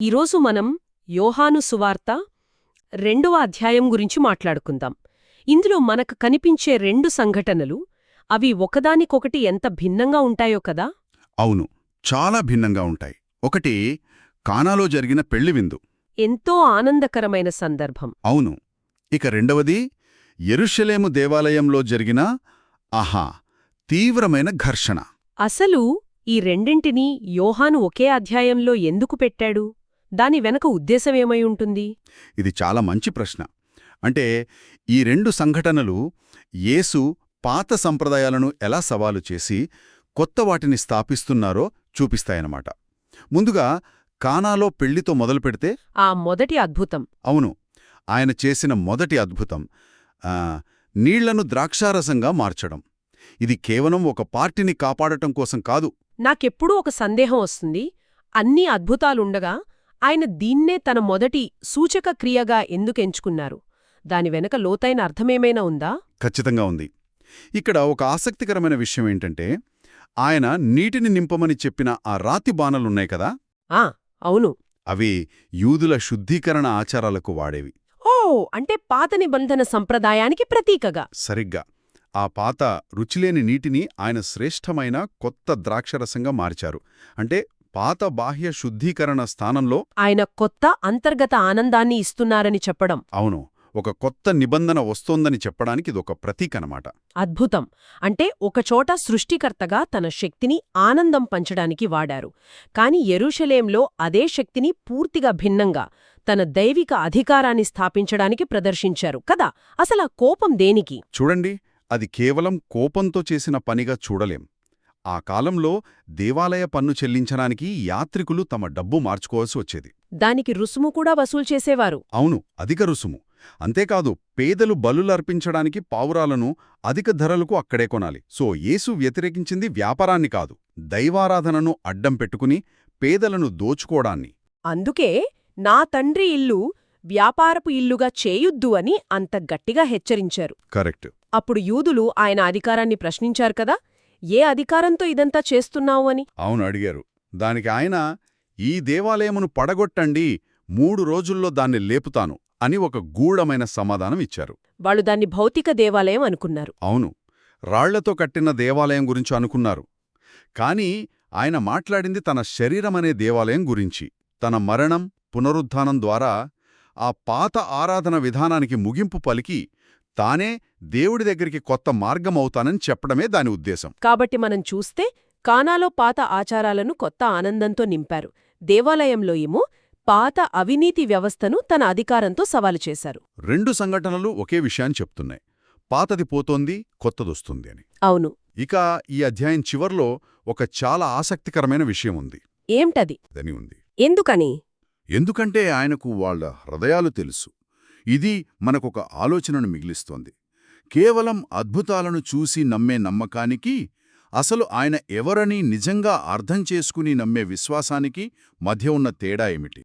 ఈరోజు మనం యోహాను సువార్త రెండవ అధ్యాయం గురించి మాట్లాడుకుందాం. ఇందులో మనకు కనిపించే రెండు సంఘటనలు అవి ఒకదానికొకటి ఎంత భిన్నంగా ఉంటాయో కదా? అవును చాలా భిన్నంగా ఉంటాయి. ఒకటి కానాలో జరిగిన పెళ్ళి విందు. ఎంతో ఆనందకరమైన సందర్భం. అవును ఇక రెండవది ఎరుషలేము దేవాలయంలో జరిగిన ఆహా తీవ్రమైన ఘర్షణ. అసలు ఈ రెండింటినీ యోహాను ఒకే అధ్యాయంలో ఎందుకు పెట్టాడు? దాని వెనక ఉద్దేశమేమై ఉంటుంది? ఇది చాలా మంచి ప్రశ్న. అంటే ఈ రెండు సంఘటనలు యేసు పాత సంప్రదాయాలను ఎలా సవాలు చేసి కొత్త వాటిని స్థాపిస్తున్నారో చూపిస్తాయన్నమాట. ముందుగా కానాలో పెళ్ళితో మొదలుపెడితే ఆ మొదటి అద్భుతం. అవును ఆయన చేసిన మొదటి అద్భుతం నీళ్ళను ద్రాక్షారసంగా మార్చడం. ఇది కేవలం ఒక పార్టీని కాపాడటం కోసం కాదు. నాకెప్పుడూ ఒక సందేహం వస్తుంది. అన్ని అద్భుతాలుండగా ఆయన దీన్నే తన మొదటి సూచక క్రియగా ఎందుకెంచుకున్నారు దాని వెనక లోతైన అర్థమేమైనా ఉందా? ఖచ్చితంగా ఉంది. ఇక్కడ ఒక ఆసక్తికరమైన విషయం ఏంటంటే ఆయన నీటిని నింపమని చెప్పిన ఆ రాతి బాణలున్నాయి కదా? ఆ అవును. అవి యూదుల శుద్ధీకరణ ఆచారాలకు వాడేవి. ఓ అంటే పాత నిబంధన సంప్రదాయానికి ప్రతీకగా. సరిగ్గా. ఆ పాత రుచిలేని నీటిని ఆయన శ్రేష్టమైన కొత్త ద్రాక్షరసంగా మార్చారు. అంటే పాత బాహ్య శుద్ధీకరణ స్థానంలో ఆయన కొత్త అంతర్గత ఆనందాన్ని ఇస్తున్నారని చెప్పడం. అవును ఒక కొత్త నిబంధన వస్తోందని చెప్పడానికి ఇదొక ప్రతీకనమాట అద్భుతం. అంటే ఒకచోట సృష్టికర్తగా తన శక్తిని ఆనందం పంచడానికి వాడారు. కాని ఎరుషలేంలో అదే శక్తిని పూర్తిగా భిన్నంగా తన దైవిక అధికారాన్ని స్థాపించడానికి ప్రదర్శించారు కదా! అసలా కోపం దేనికి? చూడండి అది కేవలం కోపంతో చేసిన పనిగా చూడలేం. ఆ కాలంలో దేవాలయ పన్ను చెల్లించడానికి యాత్రికులు తమ డబ్బు మార్చుకోవాల్సి వచ్చేది. దానికి రుసుము కూడా వసూలు చేసేవారు. అవును అధిక రుసుము. అంతేకాదు పేదలు బలులర్పించడానికి పావురాలను అధిక ధరలకు అక్కడే కొనాలి. సో యేసు వ్యతిరేకించింది వ్యాపారాన్ని కాదు దైవారాధనను అడ్డం పెట్టుకుని పేదలను దోచుకోడాన్ని అందుకే నా తండ్రి ఇల్లు వ్యాపారపు ఇల్లుగా చేయొద్దు అని అంత గట్టిగా హెచ్చరించారు. కరెక్ట్. అప్పుడు యూదులు ఆయన అధికారాన్ని ప్రశ్నించారు కదా ఏ అధికారంతో ఇదంతా చేస్తున్నావు అని? అవును అడిగారు. దానికి ఆయన ఈ దేవాలయమును పడగొట్టండి మూడు రోజుల్లో దాన్ని లేపుతాను అని ఒక గూఢమైన సమాధానం ఇచ్చారు. వాళ్ళు దాన్ని భౌతిక దేవాలయం అనుకున్నారు. అవును రాళ్ళతో కట్టిన దేవాలయం గురించి అనుకున్నారు. కాని ఆయన మాట్లాడింది తన శరీరమనే దేవాలయం గురించి. తన మరణం పునరుద్ధానం ద్వారా ఆ పాత ఆరాధన విధానానికి ముగింపు పలికి తానే దేవుడి దగ్గరికి కొత్త మార్గమవుతానని చెప్పడమే దాని ఉద్దేశం. కాబట్టి మనం చూస్తే కానాలో పాత ఆచారాలను కొత్త ఆనందంతో నింపారు. దేవాలయంలో ఏమో పాత అవినీతి వ్యవస్థను తన అధికారంతో సవాలు చేశారు. రెండు సంఘటనలు ఒకే విషయాన్ని చెప్తున్నాయి. పాతది పోతోంది కొత్తదొస్తుంది అని. అవును. ఇక ఈ అధ్యాయం చివర్లో ఒక చాలా ఆసక్తికరమైన విషయం ఉంది. ఏమిటది? ఉంది. ఎందుకని? ఎందుకంటే ఆయనకు వాళ్ళ హృదయాలు తెలుసు. ఇది మనకొక ఆలోచనను మిగిలిస్తోంది. కేవలం అద్భుతాలను చూసి నమ్మే నమ్మకానికి అసలు ఆయన ఎవరని నిజంగా అర్థం చేసుకుని నమ్మే విశ్వాసానికి మధ్య ఉన్న తేడా ఏమిటి?